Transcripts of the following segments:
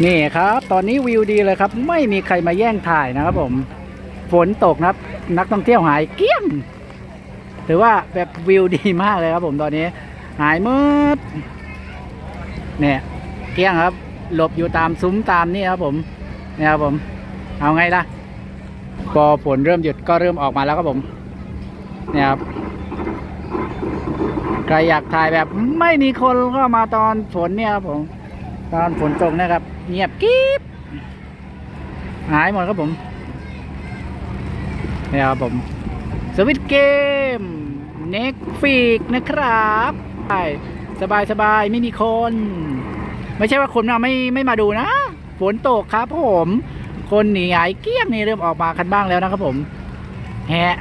นี่ครับ ตอนนี้วิวดีเลยครับ ไม่มีใครมาแย่งถ่ายนะครับผม ฝนตกนะครับ นักท่องเที่ยวหายเกลี้ยง ถือว่าแบบวิวดีมากเลยครับผมตอนนี้ หายมืดเนี่ยเกลี้ยงครับ หลบอยู่ตามซุ้มตามนี่ครับผมเนี่ยครับผม เอาไงล่ะ พอฝนเริ่มหยุดก็เริ่มออกมาแล้วครับผม เนี่ยครับ ใครอยากถ่ายแบบไม่มีคนก็มาตอนฝนเนี่ยครับผม ตอนฝนตกนะครับ เงียบกริบหายหมดครับผมเนี่ยครับผมสวิตเกมเน็กฟิกนะครับใช่สบายสบายไม่มีคน ไม่ใช่ว่าคนมาไม่ไม่มาดูนะฝนตกครับผม คนหนีหายเกี้ยงนี่เริ่มออกมากันบ้างแล้วนะครับผมแฮะ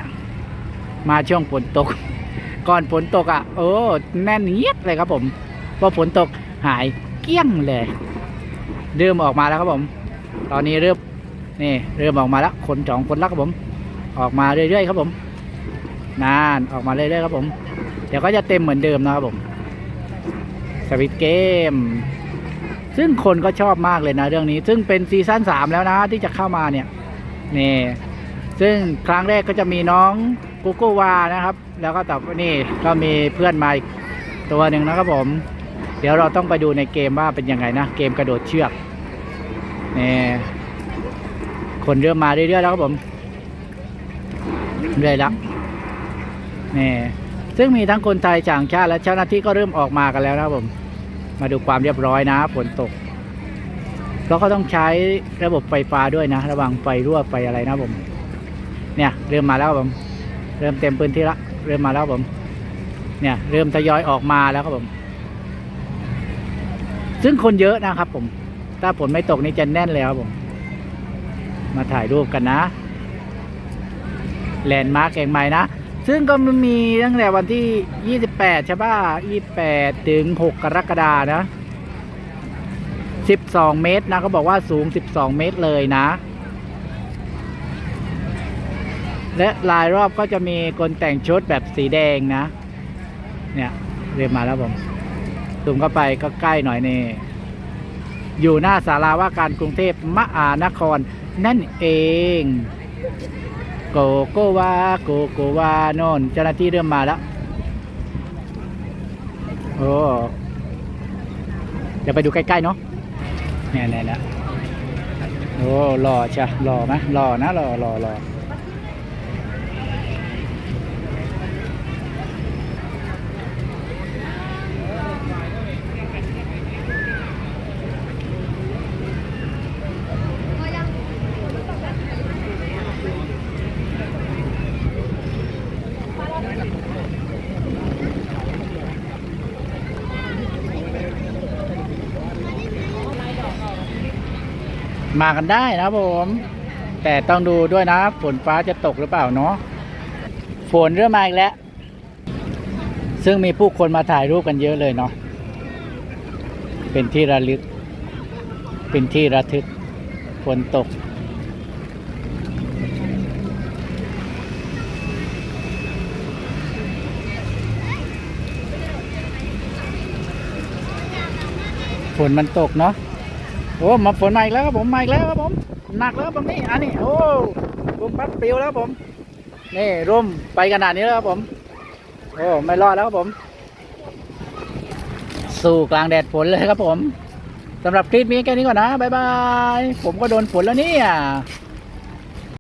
มาช่วงฝนตก ก่อนฝนตกอะโอ้แน่นเงียบเลยครับผมพอฝนตกหายเกี้ยงเลย เริ่มออกมาแล้วครับผม ตอนนี้เริ่มนี่เริ่มออกมาแล้วคนสองคนแล้วครับผม ออกมาเรื่อยๆครับผม นานออกมาเรื่อยๆครับผม เดี๋ยวก็จะเต็มเหมือนเดิมนะครับผมสวิตเกม ซึ่งคนก็ชอบมากเลยนะเรื่องนี้ ซึ่งเป็นซีซั่นสามแล้วนะที่จะเข้ามาเนี่ยนี่ซึ่งครั้งแรกก็จะมีน้องโกโกวานะครับ แล้วก็ต่อนี่ก็มีเพื่อนมาอีกตัวหนึ่งนะครับผม เดี๋ยวเราต้องไปดูในเกมว่าเป็นยังไงนะ เกมกระโดดเชือกนี่คนเริ่มมาเรื่อยๆแล้วครับผมเรื่อยแล้วนี่ซึ่งมีทั้งคนไทยต่างชาติและเจ้าหน้าที่ก็เริ่มออกมากันแล้วนะครับผม มาดูความเรียบร้อยนะฝนตกแล้วก็ต้องใช้ระบบไฟฟ้าด้วยนะ ระวังไฟรั่วไฟอะไรนะผม เนี่ยเริ่มมาแล้วครับผม เริ่มเต็มพื้นที่ละ เริ่มมาแล้วครับผม เนี่ยเริ่มทยอยออกมาแล้วครับผม ซึ่งคนเยอะนะครับผม ถ้าฝนไม่ตกนี่จะแน่นเลยครับผม มาถ่ายรูปกันนะ แลนด์มาร์กแห่งใหม่นะ ซึ่งก็มีตั้งแต่วันที่ 28 ใช่ป่ะ 28 ถึง 6 กรกฎานะ 12 เมตรนะเขาบอกว่าสูง 12 เมตรเลยนะ และลายรอบก็จะมีคนแต่งชุดแบบสีแดงนะ เนี่ยเรียนมาแล้วผม ซูมเข้าไปก็ใกล้หน่อยนี่อยู่หน้าสาราว่าการกรุงเทพมหานคร นั่นเองโกโกวาโกโกวาโนนเจ้าหน้าที่เริ่มมาแล้วโอ้เดี๋ยวไปดูใกล้ๆเนาะเนี่ยเนี่ยนะโอ้หล่อใช่หล่อไหมหล่อนะหล่อหล่อหล่อ มากันได้นะผม แต่ต้องดูด้วยนะ ฝนฟ้าจะตกหรือเปล่าเนาะฝนเริ่มมาอีกแล้ว ซึ่งมีผู้คนมาถ่ายรูปกันเยอะเลยเนาะเป็นที่ระลึก เป็นที่ระทึกฝนตก ฝนมันตกเนาะ โอ้มาฝนมาอีกแล้วครับผมมาอีกแล้วครับผมหนักแล้วครับผมนี่อันนี้โอ้ลมพัดปิวแล้วครับผมนี่ร่มไปขนาดนี้แล้วครับผมโอ้ไม่รอดแล้วครับผม สู่กลางแดดฝนเลยครับผมสำหรับคลิปนี้แค่นี้ก่อนนะบ๊ายบายผมก็โดนฝนแล้วเนี่ย